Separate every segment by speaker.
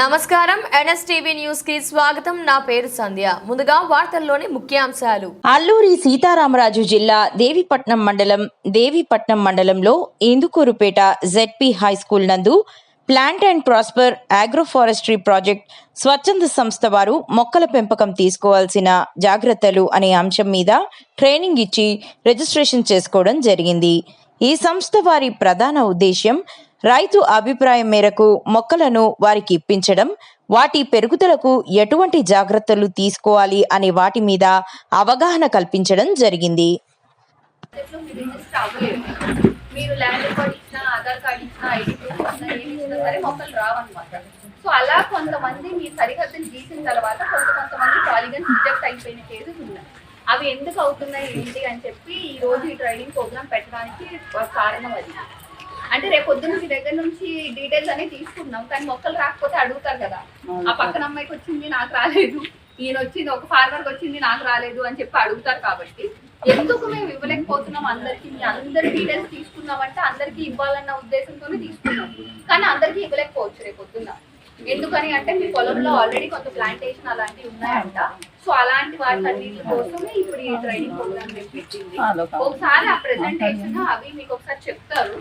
Speaker 1: నమస్కారం. ఎన్ఎస్టీవీ న్యూస్కి స్వాగతం. నా పేరు సంధ్య. ముందుగా వార్తల్లోని ముఖ్యాంశాలు.
Speaker 2: అల్లూరి సీతారామరాజు జిల్లా దేవిపట్నం మండలం దేవిపట్నం మండలంలో ఇందుకూరుపేట జెడ్పీ హై స్కూల్ నందు plant and prosper agroforestry project స్వచ్ఛంద సంస్థ వారు మొక్కల పెంపకం తీసుకోవాల్సిన జాగ్రత్తలు అనే అంశం మీద ట్రైనింగ్ ఇచ్చి రిజిస్ట్రేషన్ చేసుకోవడం జరిగింది. ఈ సంస్థ వారి ప్రధాన ఉద్దేశ్యం రైతు అభిప్రాయం మేరకు మొక్కలను వారికి ఇప్పించడం వాటి పెరుగుదలకు ఎటువంటి జాగ్రత్తలు తీసుకోవాలి అనే వాటి మీద అవగాహన కల్పించడం జరిగింది.
Speaker 3: మీరు ల్యాండ్ రికార్డ్ ఇచ్చినా ఆధార్ కార్డ్ ఇచ్చినా ఐడి ప్రూఫ్ ఇచ్చినా ఏమి ఇచ్చినా సరే మొక్కలు రావన్నమాట. సో అలా కొంతమంది మీ సరిహద్దులు గీసిన తర్వాత కొంత కొంతమంది పాలిగన్స్ రిజెక్ట్ అయిపోయిన కేసెస్ ఉన్నాయి. అవి ఎందుకు అవుతున్నాయి ఏంటి అని చెప్పి ఈ రోజు ఈ ట్రైనింగ్ ప్రోగ్రామ్ పెట్టడానికి కారణం అది. అంటే రేపు పొద్దున్న మీ దగ్గర నుంచి డీటెయిల్స్ అనేవి తీసుకున్నాం కానీ మొక్కలు రాకపోతే అడుగుతారు కదా. ఆ పక్కన అమ్మాయికి వచ్చింది నాకు రాలేదు. ఈయన వచ్చింది ఒక ఫార్మర్కి వచ్చింది నాకు రాలేదు అని చెప్పి అడుగుతారు కాబట్టి. ఎందుకు మేము ఇవ్వలేకపోతున్నాం అందరికి? మీ అందరి డీటెయిల్స్ తీసుకున్నామంటే అందరికి ఇవ్వాలన్న ఉద్దేశంతోనే తీసుకున్నాం. కానీ అందరికి ఇవ్వలేకపోవచ్చు రేపు పొద్దున్న. ఎందుకని అంటే మీ పొలంలో ఆల్రెడీ కొంత ప్లాంటేషన్ అలాంటివి ఉన్నాయంట. సో అలాంటి వాటి అన్నిటి కోసమే ఇప్పుడు ఈ ట్రైనింగ్ ప్రోగ్రామ్ పెట్టింది ఒకసారి ఆ ప్రెజెంటేషన్ అవి మీకు ఒకసారి చెప్తారు.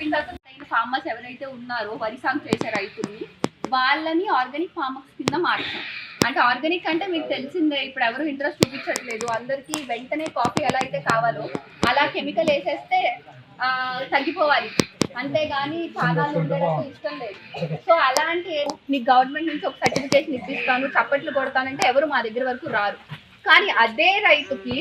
Speaker 3: చెప్పిన తర్వాత ఫార్మర్స్ ఎవరైతే ఉన్నారో వరి సాగు చేసే రైతుల్ని వాళ్ళని ఆర్గానిక్ ఫార్మర్స్ కింద మార్చాం. అంటే ఆర్గానిక్ అంటే మీకు తెలిసిందే ఇప్పుడు ఎవరు ఇంట్రెస్ట్ చూపించట్లేదు. అందరికీ వెంటనే కాఫీ ఎలా అయితే కావాలో అలా కెమికల్ వేసేస్తే తగ్గిపోవాలి. అంతేగాని చాలా ఉండడానికి ఇష్టం లేదు. సో అలాంటి మీకు గవర్నమెంట్ నుంచి ఒక సర్టిఫికేషన్ ఇప్పిస్తాను చప్పట్లు కొడతానంటే ఎవరు మా దగ్గర వరకు రారు. కానీ అదే రైతుకి